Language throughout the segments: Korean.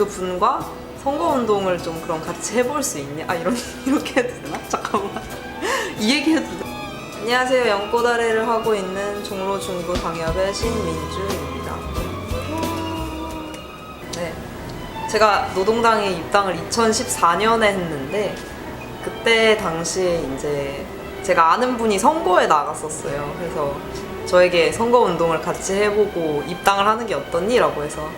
그 분과 선거운동을 좀 그럼 같이 해볼 수 있냐? 아 이런 이렇게 해도 되나? 잠깐만 이 얘기 해도 돼? 안녕하세요 연꽃아래를 하고 있는 종로 중구 방역의 신민주입니다. 네, 제가 노동당에 입당을 2014년에 했는데 그때 당시에 이제 제가 아는 분이 선거에 나갔었어요. 그래서 저에게 선거 운동을 같이 해보고 입당을 하는 게 어떻니 라고 해서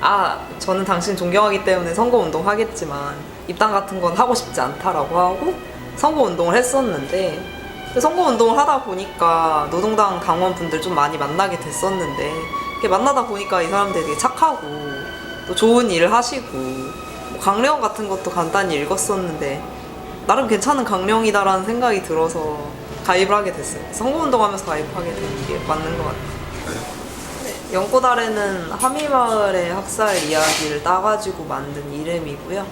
아 저는 당신 존경하기 때문에 선거 운동 하겠지만 입당 같은 건 하고 싶지 않다라고 하고 선거 운동을 했었는데 근데 선거 운동을 하다 보니까 노동당 당원분들 좀 많이 만나게 됐었는데 이렇게 만나다 보니까 이 사람들이 되게 착하고 또 좋은 일을 하시고 뭐 강령 같은 것도 간단히 읽었었는데 나름 괜찮은 강령이다라는 생각이 들어서 가입을 하게 됐어요. 선거운동하면서 가입하게 된 게 맞는 것 같아요. 네, 연꽃 아래는 하미마을의 학살 이야기를 따가지고 만든 이름이고요.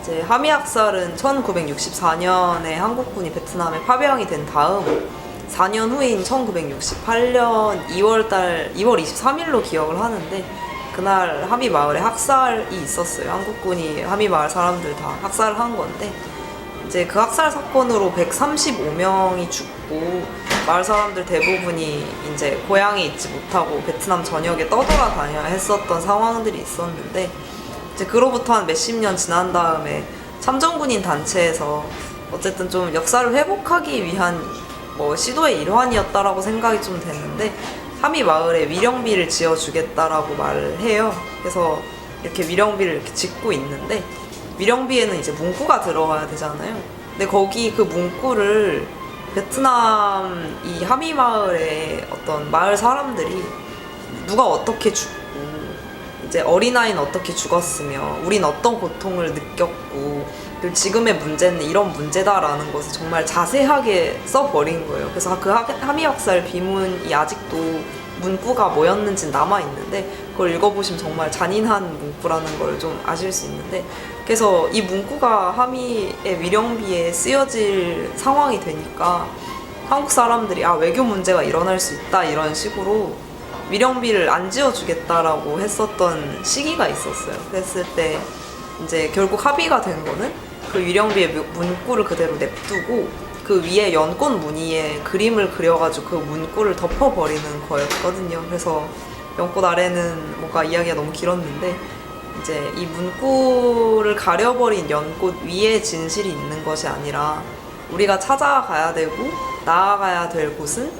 이제 하미 학살은 1964년에 한국군이 베트남에 파병이 된 다음 4년 후인 1968년 2월달 2월 23일로 기억을 하는데 그날 하미 마을에 학살이 있었어요. 한국군이 하미 마을 사람들 다 학살을 한 건데 이제 그 학살 사건으로 135명이 죽고 마을 사람들 대부분이 이제 고향에 있지 못하고 베트남 전역에 떠돌아다녀야 했었던 상황들이 있었는데 이제 그로부터 한 몇십 년 지난 다음에 참전군인 단체에서 어쨌든 좀 역사를 회복하기 위한 뭐 시도의 일환이었다라고 생각이 좀 됐는데 하미 마을에 위령비를 지어주겠다라고 말을 해요. 그래서 이렇게 위령비를 이렇게 짓고 있는데 위령비에는 이제 문구가 들어가야 되잖아요. 근데 거기 그 문구를 베트남 이 하미 마을의 어떤 마을 사람들이 누가 어떻게 죽고 이제 어린아이는 어떻게 죽었으며 우린 어떤 고통을 느꼈고 그리고 지금의 문제는 이런 문제다라는 것을 정말 자세하게 써버린 거예요. 그래서 그 하- 하미역살 비문이 아직도 문구가 뭐였는지 남아 있는데 그걸 읽어보시면 정말 잔인한 문구라는 걸 좀 아실 수 있는데 그래서 이 문구가 하미의 위령비에 쓰여질 상황이 되니까 한국 사람들이 아 외교 문제가 일어날 수 있다 이런 식으로 위령비를 안 지어주겠다라고 했었던 시기가 있었어요. 그랬을 때 이제 결국 합의가 된 거는 그 위령비의 무- 문구를 그대로 냅두고 그 위에 연꽃 무늬에 그림을 그려가지고 그 문구를 덮어버리는 거였거든요. 그래서 연꽃 아래는 뭔가 이야기가 너무 길었는데 이제 이 문구를 가려버린 연꽃 위에 진실이 있는 것이 아니라 우리가 찾아가야 되고 나아가야 될 곳은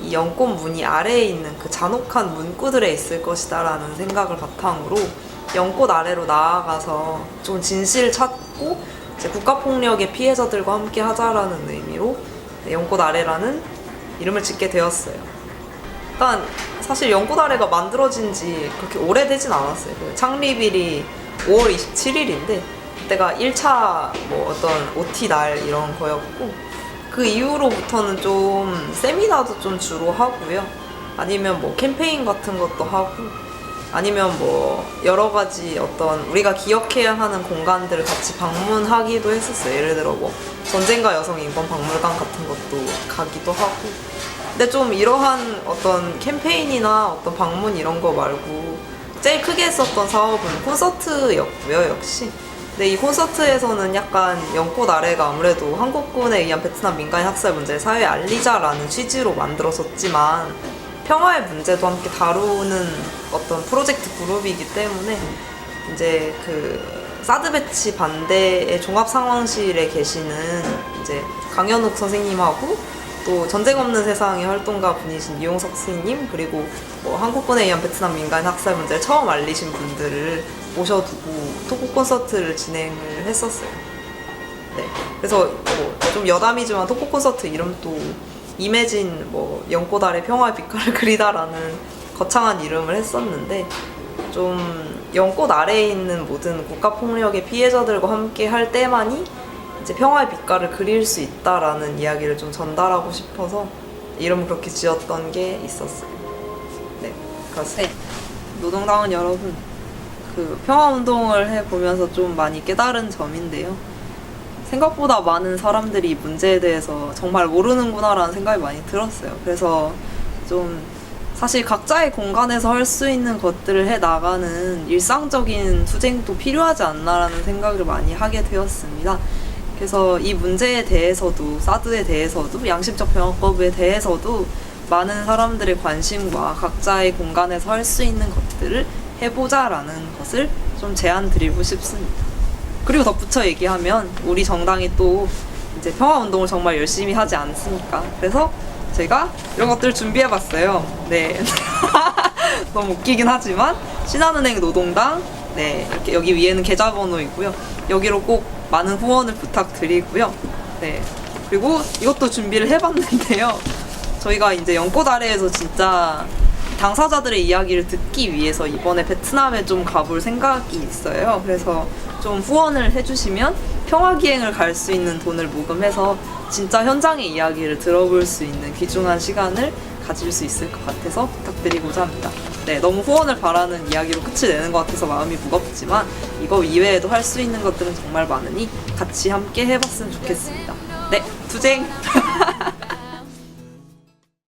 이 연꽃 무늬 아래에 있는 그 잔혹한 문구들에 있을 것이다라는 생각을 바탕으로 연꽃 아래로 나아가서 좀 진실을 찾고 이제 국가폭력의 피해자들과 함께 하자라는 의미로 연꽃 아래라는 이름을 짓게 되었어요. 일단 사실 연꽃 아래가 만들어진 지 그렇게 오래되진 않았어요. 그 창립일이 5월 27일인데 그때가 1차 뭐 어떤 OT 날 이런 거였고 그 이후로부터는 좀 세미나도 좀 주로 하고요. 아니면 뭐 캠페인 같은 것도 하고 아니면 뭐 여러 가지 어떤 우리가 기억해야 하는 공간들을 같이 방문하기도 했었어요. 예를 들어 뭐 전쟁과 여성 인권 박물관 같은 것도 가기도 하고. 근데 좀 이러한 어떤 캠페인이나 어떤 방문 이런 거 말고 제일 크게 했었던 사업은 콘서트였고요, 역시. 근데 이 콘서트에서는 약간 연꽃 아래가 아무래도 한국군에 의한 베트남 민간인 학살 문제를 사회에 알리자라는 취지로 만들었었지만 평화의 문제도 함께 다루는 어떤 프로젝트 그룹이기 때문에 이제 그 사드 배치 반대의 종합 상황실에 계시는 이제 강현욱 선생님하고 또 전쟁 없는 세상의 활동가 분이신 이용석 스님 그리고 뭐 한국군에 의한 베트남 민간 학살 문제를 처음 알리신 분들을 모셔두고 토크 콘서트를 진행을 했었어요. 네. 그래서 뭐 좀 여담이지만 토크 콘서트 이름도 임해진 뭐 연꽃 아래 평화의 빛깔을 그리다라는 거창한 이름을 했었는데 좀 연꽃 아래에 있는 모든 국가 폭력의 피해자들과 함께 할 때만이 이제 평화의 빛깔을 그릴 수 있다라는 이야기를 좀 전달하고 싶어서 이름을 그렇게 지었던 게 있었어요. 네, 그렇습니다. 노동당원 여러분, 그 평화 운동을 해 보면서 좀 많이 깨달은 점인데요. 생각보다 많은 사람들이 이 문제에 대해서 정말 모르는구나라는 생각이 많이 들었어요. 그래서 좀 사실 각자의 공간에서 할 수 있는 것들을 해 나가는 일상적인 투쟁도 필요하지 않나라는 생각을 많이 하게 되었습니다. 그래서 이 문제에 대해서도 사드에 대해서도 양심적 병역법에 대해서도 많은 사람들의 관심과 각자의 공간에서 할 수 있는 것들을 해보자라는 것을 좀 제안 드리고 싶습니다. 그리고 덧붙여 얘기하면 우리 정당이 또 이제 평화 운동을 정말 열심히 하지 않습니까? 그래서 제가 이런 것들을 준비해봤어요. 네. 너무 웃기긴 하지만 신한은행 노동당 네 이렇게 여기 위에는 계좌번호 있고요. 여기로 꼭 많은 후원을 부탁드리고요. 네 그리고 이것도 준비를 해봤는데요. 저희가 이제 연꽃 아래에서 진짜 당사자들의 이야기를 듣기 위해서 이번에 베트남에 좀 가볼 생각이 있어요. 그래서 좀 후원을 해주시면 평화기행을 갈 수 있는 돈을 모금해서 진짜 현장의 이야기를 들어볼 수 있는 귀중한 시간을 가질 수 있을 것 같아서 부탁드리고자 합니다. 네, 너무 후원을 바라는 이야기로 끝이 내는 것 같아서 마음이 무겁지만 이거 이외에도 할 수 있는 것들은 정말 많으니 같이 함께 해봤으면 좋겠습니다. 네, 투쟁!